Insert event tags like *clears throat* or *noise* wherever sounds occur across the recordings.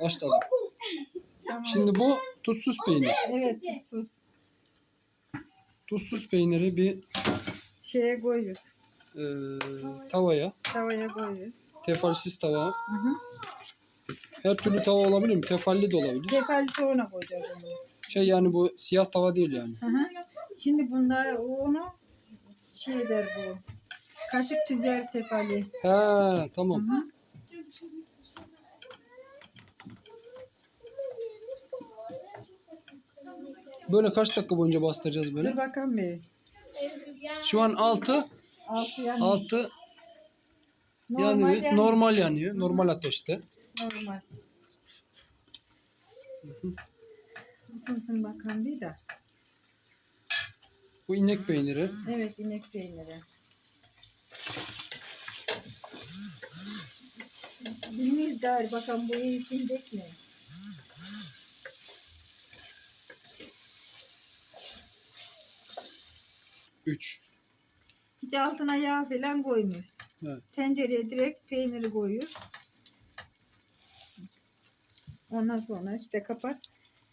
Başladım. Tamam. Şimdi bu tuzsuz peynir. Evet tuzsuz. Tuzsuz peyniri bir Şeye koyuyoruz. e, tavaya, Tavaya koyuyoruz. tefalsiz tava. Hı hı. Her türlü tava olabilir mi? Tefalli de olabilir. Kefali sonra koyacağız onu. Şey yani bu siyah tava değil yani. Hı hı. Şimdi bunda onu şey der bu. Kaşık çizer tefali. He Hı tamam. hı. Böyle kaç dakika boyunca bastıracağız Dur böyle? bakalım bir. Şu an 6 Altı yani. 6 normal yani normal yanıyor. Normal ateşte. Normal. Isınsın bakalım bir de. Bu inek peyniri. Evet inek peyniri. Bilmeyiz der bakalım bu iyi mi? Üç. Hiç altına yağ falan koymuş. Evet. Tencereye direkt peyniri koyuyoruz. Ondan sonra işte kapat.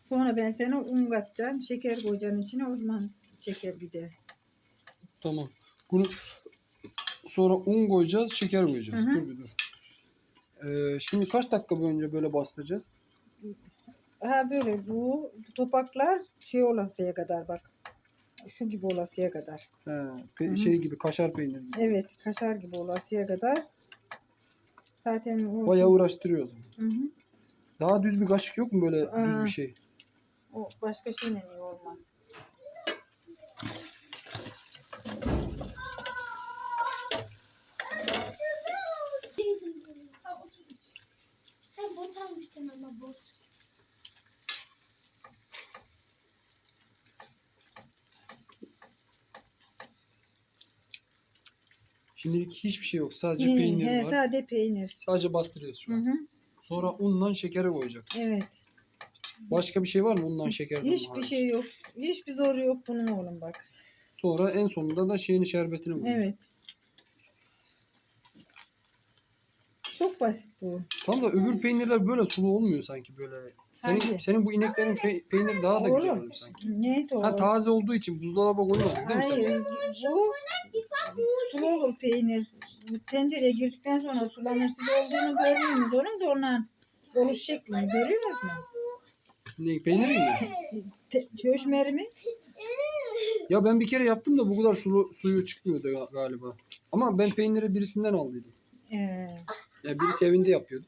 Sonra ben sana un katacağım. Şeker koyacaksın içine. O zaman şeker bir de. Tamam. Bunu sonra un koyacağız, şeker koyacağız. Hı hı. Dur bir dur. Ee, şimdi kaç dakika boyunca böyle bastıracağız? Ha böyle bu topaklar şey olasıya kadar bak. Şu gibi olasıya kadar. He, pe- Hı şey gibi kaşar peyniri gibi. Evet kaşar gibi olasıya kadar. Zaten o, Bayağı uğraştırıyoruz. Hı hı. Daha düz bir kaşık yok mu böyle düz Aa. bir şey? o başka şeyle iyi olmaz. Şimdilik hiçbir şey yok. Sadece He, peynir he, var. sade peynir. Sadece bastırıyoruz şu Hı an. hı. Sonra unla şekere koyacak. Evet. Başka bir şey var mı undan şekerden Hiçbir hariç? şey yok. Hiçbir zoru yok bunun oğlum bak. Sonra en sonunda da şeyini şerbetini koyacak. Evet. Çok basit bu. Tam da öbür peynirler böyle sulu olmuyor sanki böyle. Senin, Hangi? senin bu ineklerin pe- peyniri daha da güzel Oğlum, oluyor sanki. Neyse o. Ha taze olduğu için buzdolaba koymadın değil mi sen? Hayır. Bu sulu olur peynir. Bu tencereye girdikten sonra sulanır. Siz olduğunu görmüyorsunuz. Onun da ondan oluş şeklini görüyorsunuz mu? Ne, peyniri mi? Te- Köşmeri mi? Ya ben bir kere yaptım da bu kadar sulu, suyu çıkmıyordu ga- galiba. Ama ben peyniri birisinden aldıydım. Ee, Yani birisi evinde yapıyordu.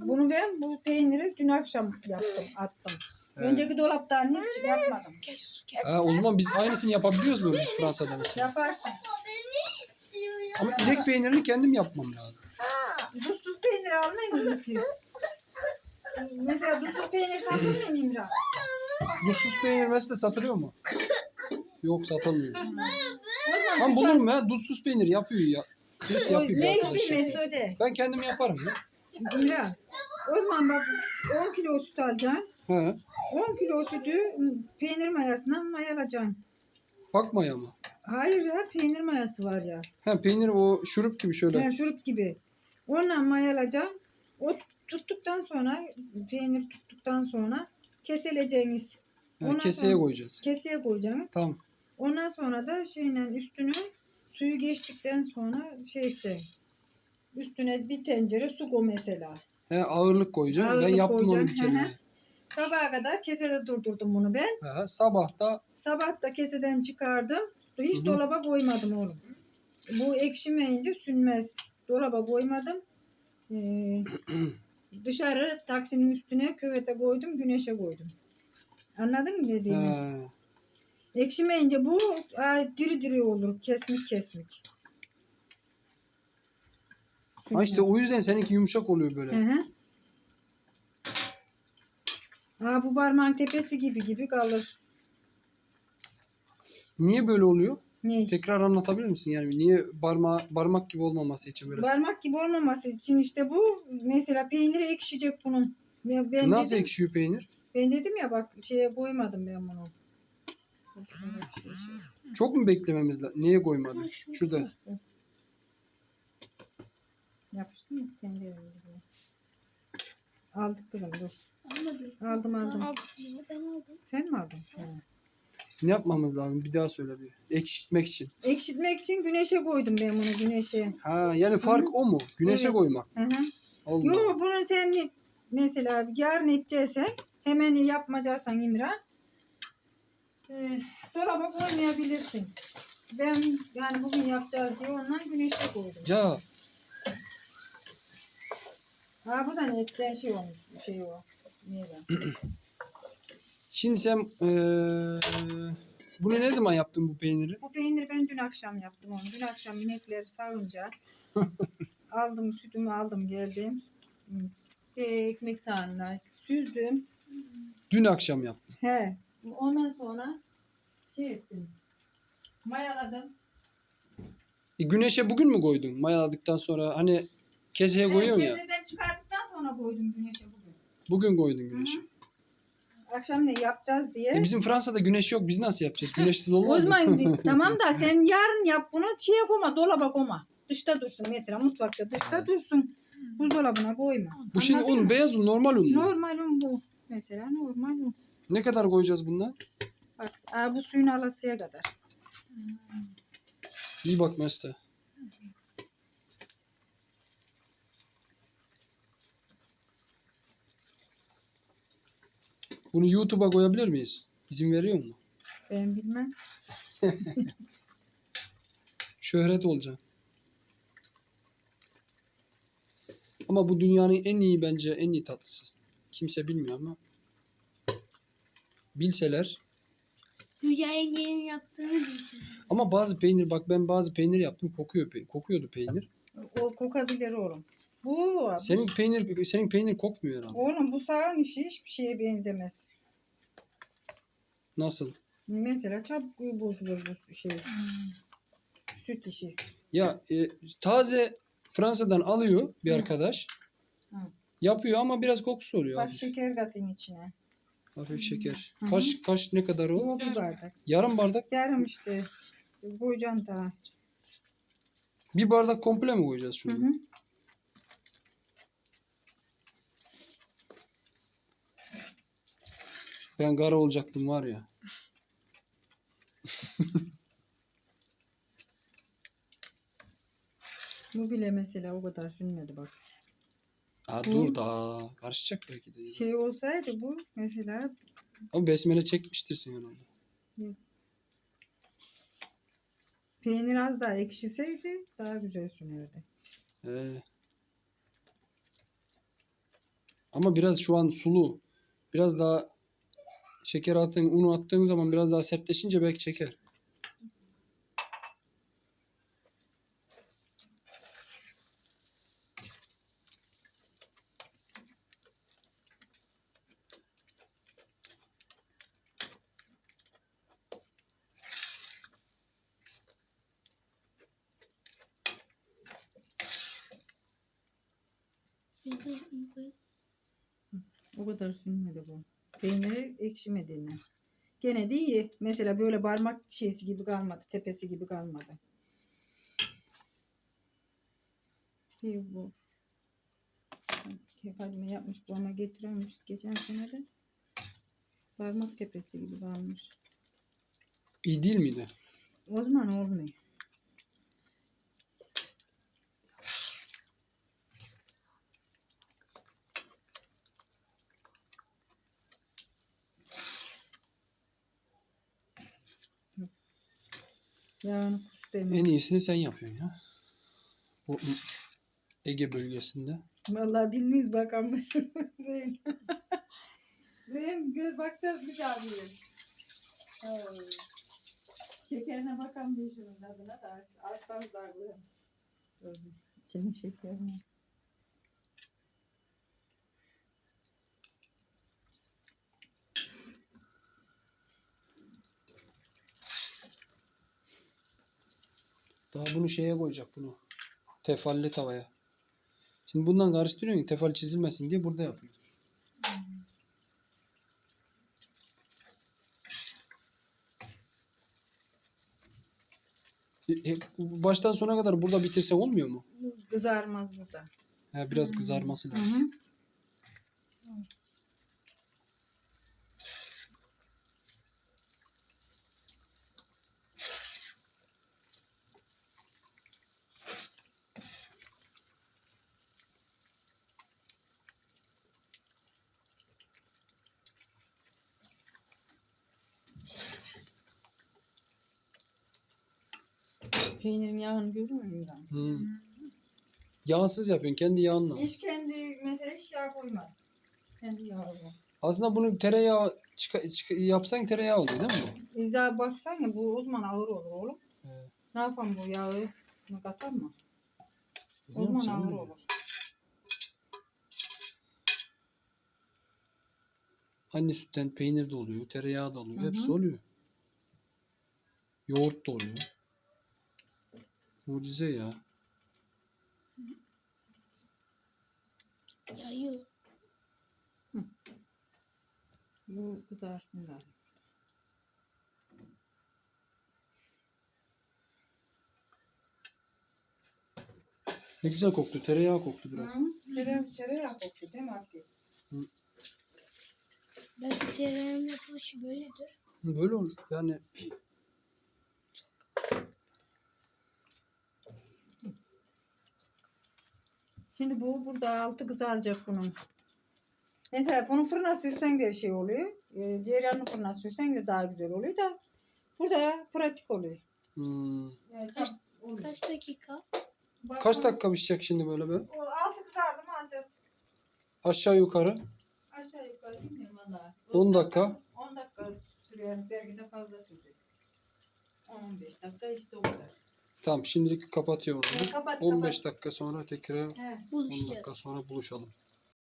Bunu ben bu peyniri dün akşam yaptım, attım. He. Önceki dolaptan hiç yapmadım. Ha, o zaman biz aynısını yapabiliyoruz mu biz Fransa'da mesela? Yaparsın. Ama inek peynirini kendim yapmam lazım. Tuzsuz peynir almayın mı siz? Mesela tuzsuz peynir satılmıyor mu İmran? Tuzsuz peynir mesela satılıyor mu? Yok satılmıyor. O zaman Lan bulur mu ya? Tuzsuz peynir yapıyor ya. O yapıyor bir ne arkadaş. Mesude? Ben kendim yaparım ya. İmran. O zaman bak 10 kilo süt alacaksın. He. 10 kilo sütü peynir mayasından mayalayacaksın. Bakmaya mı? Hayır ya peynir mayası var ya. He peynir o şurup gibi şöyle. Yani şurup gibi. Onunla mayalayacaksın. O tuttuktan sonra peynir tuttuktan sonra keseleceğiniz. Ondan keseye sonra- koyacağız. Keseye koyacaksınız. Tamam. Ondan sonra da şeyle üstünü suyu geçtikten sonra şey işte üstüne bir tencere su koy mesela. He, ağırlık koyacağım. ben Ağırlık yaptım onu bir kere. hı hı. Sabaha kadar kesede durdurdum bunu ben. He, sabah da Sabah da keseden çıkardım. Hiç Hı hı. dolaba koymadım oğlum. Bu ekşimeyince sünmez. Dolaba koymadım. Ee, *clears throat* dışarı taksinin üstüne küvete koydum, güneşe koydum. Anladın mı dediğimi? he, Ekşimeyince bu ay, diri diri olur, kesmik kesmik. Ha işte o yüzden seninki yumuşak oluyor Hı böyle. hı. Aa, bu parmağın tepesi gibi gibi kalır. Niye böyle oluyor? Ne? Tekrar anlatabilir misin? Yani niye parma parmak gibi olmaması için böyle? Parmak gibi olmaması için işte bu mesela peyniri ekşiyecek bunun. Ben, ben Nasıl dedim, ekşiyor peynir? Ben dedim ya bak şeye koymadım ben bunu. Çok mu beklememiz lazım? Niye koymadın? Şurada. Yapıştı mı tencereye? Aldık kızım dur. Almadım. Aldım aldım. Aldım. Ben aldım. Sen mi aldın? He. Ne yapmamız lazım? Bir daha söyle bir. Ekşitmek için. Ekşitmek için güneşe koydum ben bunu güneşe. Ha yani fark o mu? Güneşe Evet. koymak. Hı hı. Allah. Yo bunu sen mesela yarın edeceksen hemen yapmayacaksan İmran e, dolaba koymayabilirsin. Ben yani bugün yapacağız diye ondan güneşe koydum. Ya Ha bu da netten şey olmuş şey o. Neydi? *clears throat* şimdi sen eee, bunu ne zaman yaptın bu peyniri? Bu peyniri ben dün akşam yaptım onu. Dün akşam inekleri sağınca *laughs* aldım sütümü aldım geldim. E, ekmek sağına süzdüm. Dün akşam yaptın. He. Ondan sonra şey ettim. Mayaladım. E, güneşe bugün mü koydun? Mayaladıktan sonra hani keseye koyuyorsun ya. Kendiden çıkarttıktan sonra koydum güneşe bugün. Bugün koydun güneşe. Hı Akşam ne yapacağız diye. E, bizim Fransa'da güneş yok. Biz nasıl yapacağız? Güneşsiz olmaz mı? zaman *laughs* tamam da sen yarın yap bunu şeye koyma dolaba koyma. Dışta dursun mesela mutfakta dışta dursun. Buzdolabına koyma. bu şimdi Anladın un, mı? beyaz un, normal un mu? Normal un bu. Mesela normal un. Ne kadar koyacağız bundan? Bak aa, bu suyun alasıya kadar. İyi bak Mesut. Bunu YouTube'a koyabilir miyiz? İzin veriyor mu? Ben bilmem. *laughs* Şöhret olacak. Ama bu dünyanın en iyi bence en iyi tatlısı. Kimse bilmiyor ama. Bilseler. Rüya yengenin yaptığını bilsin. Ama bazı peynir bak ben bazı peynir yaptım kokuyor pe- kokuyordu peynir. O kokabilir oğlum. Bu, Senin peynir senin peynir kokmuyor herhalde. oğlum bu sağın işi hiçbir şeye benzemez. Nasıl? Mesela çabuk bozulur bu şey. Süt işi. Ya e, taze Fransa'dan alıyor bir Hı. arkadaş. Hı. Yapıyor ama biraz kokusu oluyor. Bak Hafif, şeker katın içine. hafif şeker. Hı hı. Kaç kaç ne kadar o? O bir bardak. Yarım bardak. Yarım işte. Koyacaksın daha. Bir bardak komple mi koyacağız Hı şunu? hı. Ben gara olacaktım var ya. *laughs* Bu bile mesela o kadar sünmedi bak. Aa, Bu- dur daha karışacak belki de. Şey olsaydı bu mesela Ama besmele çekmiştirsin herhalde. peynir az daha ekşiseydi daha güzel sünerdi. Ee. Ama biraz şu an sulu. Biraz daha şeker attığın, unu attığın zaman biraz daha sertleşince belki çeker. O kadar sünmedi bu. Peyniri ekşimediğinden. Gene de iyi. Mesela böyle parmak şeysi gibi kalmadı. Tepesi gibi kalmadı. Bir bu. Kefalime yapmış dolma getiremiş geçen sene de. Parmak tepesi gibi kalmış. İyi değil miydi? O zaman olmuyor. Yani kus En iyisini sen yapıyorsun ya. Bu Ege bölgesinde. Vallahi bilmeyiz bakalım. *laughs* benim, benim göz bakacağız bir daha bir. Şekerine bakalım bir şunun tadına da aslan darlı. İçinin şekerini. Daha bunu şeye koyacak bunu. Tefalli tavaya. Şimdi bundan karıştırıyorsun tefal çizilmesin diye burada yapıyor. E, e, Baştan sona kadar burada bitirse olmuyor mu? Kızarmaz burada. Ha, biraz kızarması Hı lazım. hı. Peynirin yağını görüyor musun? İmran? Hı. Yağsız yapıyorsun kendi yağınla. Hiç kendi mesela hiç yağ koymadım. Kendi yağı. Aslında bunu tereyağı çıka, çıka- yapsan tereyağı oluyor değil mi? İza baksana bu o zaman ağır olur oğlum. Evet. Ne yapalım bu yağı katar mı? O Bilmiyorum, zaman sen ağır olur. Anne sütten peynir de oluyor, tereyağı da oluyor. Hı hı. Hepsi oluyor. Yoğurt da oluyor. Mucize ya. Ya yok. Bu kızarsın galiba. Ne güzel koktu. Tereyağı koktu biraz. Hı? Tereyağı, tereyağı koktu değil mi Akif? Belki tereyağın yapılışı böyledir. Böyle olur. Yani Şimdi bu burada altı kızaracak bunun. Mesela bunu fırına sürsen de şey oluyor. E, cereyanlı fırına sürsen de daha güzel oluyor da burada pratik oluyor. hmm, Yani Kaç- oluyor. Kaç dakika? Bak- kaç dakika pişecek şimdi böyle be? O altı kızardı mı alacağız. Aşağı yukarı. Aşağı yukarı bilmiyorum valla. 10 dakika. 10 dakika sürüyor. Belki de fazla sürecek. 15 dakika işte o kadar. Tamam şimdilik kapatıyorum. Evet, bunu. kapat, 15 kapat. dakika sonra tekrar He. 10 Buluşacağız. dakika sonra buluşalım.